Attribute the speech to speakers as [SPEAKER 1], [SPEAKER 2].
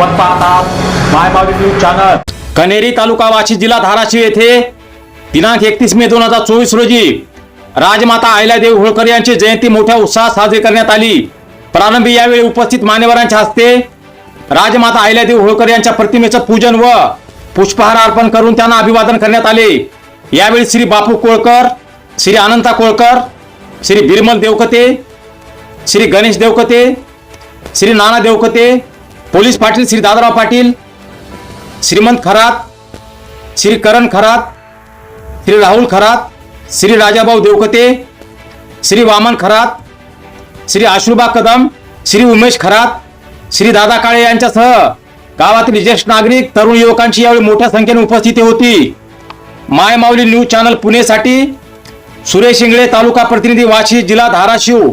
[SPEAKER 1] आपण पाहतात my news channel. Kaneri taluka Washi जिल्हा धाराशिव येथे दिनांक एकतीस मे दोन हजार चोवीस रोजी राजमाता अहिल्यादेवी होळकर यांची जयंती मोठ्या उत्साहात साजरी करण्यात आली. प्रारंभी यावेळी उपस्थित मान्यवरांच्या हस्ते राजमाता अहिल्यादेवी होळकर यांच्या प्रतिमेचं पूजन व पुष्पहार अर्पण करून त्यांना अभिवादन करण्यात आले. यावेळी श्री बापू कोळकर श्री अनंता कोळकर श्री बिरमल देवकते श्री गणेश देवकते श्री नाना देवकते पोलीस पाटील श्री दादाराव पाटील श्रीमंत खरात श्री करण खरात श्री राहुल खरात श्री राजाभाऊ देवकते श्री वामन खरात श्री आशुबा कदम श्री उमेश खरात श्री दादा काळे यांच्यासह गावातील ज्येष्ठ नागरिक तरुण युवकांची यावेळी मोठ्या संख्येने उपस्थिती होती. मायमाऊली न्यूज चॅनल पुणेसाठी सुरेश इंगळे तालुका प्रतिनिधी वाशी जिल्हा धाराशिव.